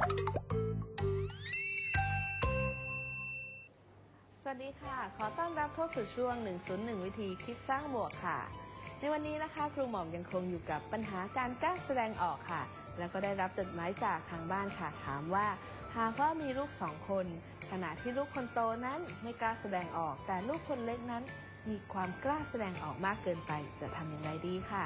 สวัสดีค่ะ ขอต้อนรับเข้าสู่ช่วง 101 วิธีคิดสร้างบวกค่ะ ในวันนี้นะคะ ครูหม่อมยังคงอยู่กับปัญหาการกล้าแสดงออกค่ะ แล้วก็ได้รับจดหมายจากทางบ้านค่ะ ถามว่า หากว่ามีลูกสองคน ขณะที่ลูกคนโตนั้นไม่กล้าแสดงออก แต่ลูกคนเล็กนั้น มีความกล้าแสดงออกมากเกินไป จะทำอย่างไรดีค่ะ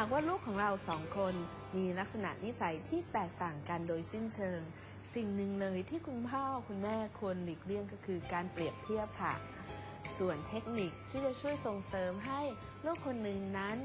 หากว่าลูกของเราสองคนมีลักษณะนิสัยที่แตกต่างกันโดยสิ้นเชิง สิ่งหนึ่งเลยที่คุณพ่อคุณแม่ควรหลีกเลี่ยงก็คือการเปรียบเทียบค่ะ ส่วนเทคนิคที่จะช่วยส่งเสริมให้ลูกคนหนึ่งนั้น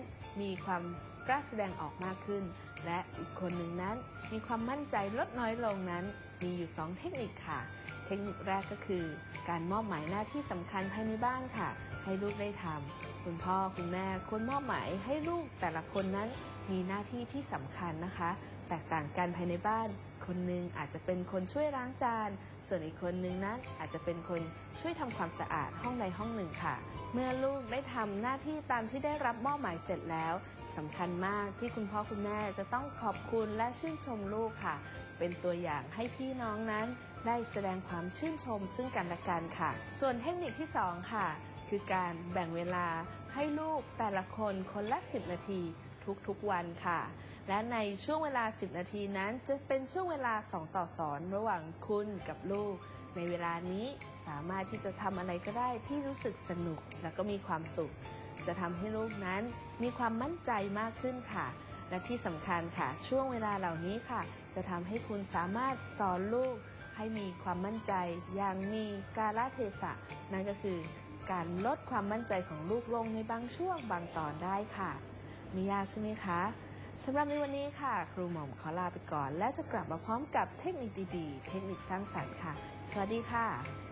มีความกล้าแสดงออกมากขึ้น และอีกคนหนึ่งนั้น มีความมั่นใจลดน้อยลงนั้น มีอยู่ 2 เทคนิคค่ะ เทคนิคแรกก็คือ การมอบหมายหน้าที่สำคัญภายในบ้านค่ะ ให้ลูกได้ทำคุณพ่อคุณแม่ควรมอบหมายให้ลูกแต่ละคนนั้นมีหน้าที่ที่สำคัญนะคะ แตกต่างกันภายในบ้าน คนหนึ่งอาจจะเป็นคนช่วยล้างจาน ส่วนอีกคนหนึ่งนั้นอาจจะเป็นคนช่วยทำความสะอาดห้องใดห้องหนึ่งค่ะ เมื่อลูกได้ทำหน้าที่ตามที่ได้รับมอบหมายเสร็จแล้วสำคัญมากที่คุณพ่อคุณแม่จะต้องขอบคุณและชื่นชมลูกค่ะ เป็นตัวอย่างให้พี่น้องนั้น ได้แสดงความชื่นชมซึ่งกันและกันค่ะ ส่วนเทคนิคที่สองค่ะ คือการแบ่งเวลาให้ลูกแต่ละคนคนละ 10 นาที ทุกๆวันค่ะ และในช่วงเวลา 10 นาทีนั้นจะเป็นช่วงเวลา 2 ต่อสอนระหว่างคุณกับลูก ในเวลานี้สามารถที่จะทำอะไรก็ได้ที่รู้สึกสนุกและก็มีความสุข จะทำให้ลูกนั้นมีความมั่นใจมากขึ้นค่ะ และที่สำคัญค่ะ ช่วงเวลาเหล่านี้ค่ะ จะทำให้คุณสามารถสอนลูกให้มีความมั่นใจอย่างมีกาลเทศะนั่นก็คือการลดความมั่นใจของลูกลงในบางช่วงบางตอนได้ค่ะ ไม่ยากใช่ไหมคะสำหรับในวันนี้ค่ะ ครูหม่อมขอลาไปก่อน และจะกลับมาพร้อมกับเทคนิคดีๆ เทคนิคสร้างสรรค์ค่ะ สวัสดีค่ะ